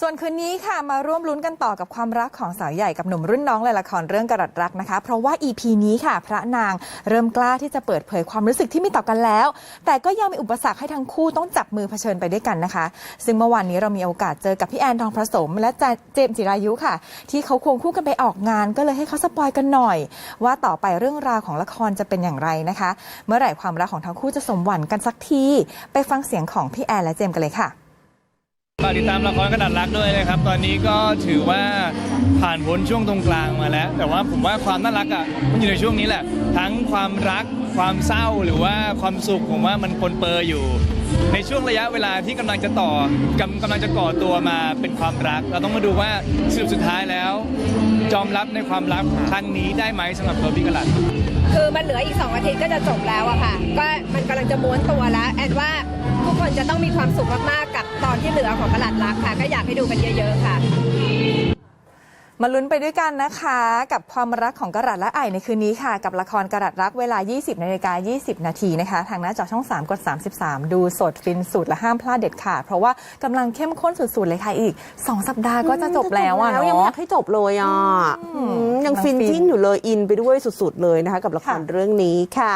ส่วนคืนนี้ค่ะมาร่วมลุ้นกันต่อกับความรักของสาวใหญ่กับหนุ่มรุ่นน้องในละครเรื่องกระดัดรักนะคะ เพราะว่า EP นี้ค่ะ พระนางเริ่มกล้าที่จะเปิดเผยความรู้สึกที่มีต่อกันแล้ว แต่ก็ยังมีอุปสรรคให้ทั้งคู่ต้องจับมือเผชิญไปด้วยกันนะคะ ซึ่งเมื่อวานนี้เรามีโอกาสเจอกับพี่แอนทองผสม และเจมส์จิรายุค่ะ ที่เขาควงคู่กันไปออกงาน ก็เลยให้เขาสปอยกันหน่อย ว่าต่อไปเรื่องราวของละครจะเป็นอย่างไรนะคะ เมื่อไหร่ความรักของทั้งคู่จะสมหวังกันสักทีไปฟังเสียงของพี่แอนและเจมส์กันเลยค่ะ ฝากติดตามละครกระดัดรักด้วยนะครับ ตอนนี้ก็ถือว่าผ่านพ้นช่วงตรงกลางมาแล้ว แต่ว่าผมว่าความน่ารักอะมันอยู่ในช่วงนี้แหละ ทั้งความรักความเศร้าหรือว่าความสุขผมว่ามันปนเปื้ออยู่ ในช่วงระยะเวลาที่กำลังจะต่อกำกำลังจะก่อตัวมาเป็นความรัก เราต้องมาดูว่าสรุปสุดท้ายแล้ว จอมรับในความรักครั้งนี้ได้ไหมสำหรับตัวพี่กระดัดคือมันเหลืออีก 2 อาทิตย์ก็จะจบแล้วอะค่ะ ก็มันกำลังจะม้วนตัวแล้ว แอนว่าทุกคนจะต้องมีความสุขมากๆ ตอนที่เหลือของประหลัดรักค่ะ ก็อยากให้ดูกันเยอะ ๆ ค่ะ มาลุ้นไปด้วยกันนะคะ กับความรักของกระดัดและไอในคืนนี้ค่ะ กับละครกระดัดรักเวลา 20นาฬิกา20 นาทีนะคะ ทางหน้าจอช่อง 3 กด 33 ดูสดฟินสุดและห้ามพลาดเด็ดขาดเพราะว่ากำลังเข้มข้นสุดๆเลยค่ะอีก 2 สัปดาห์ก็จะจบแล้วอะยังไม่อเนาะ ยากให้จบเลยอะอืมอืมยังกำลังฟินฟิน จิ้นอยู่เลยอินไปด้วยสุดๆเลยนะคะ กับละครค่ะเรื่องนี้ค่ะ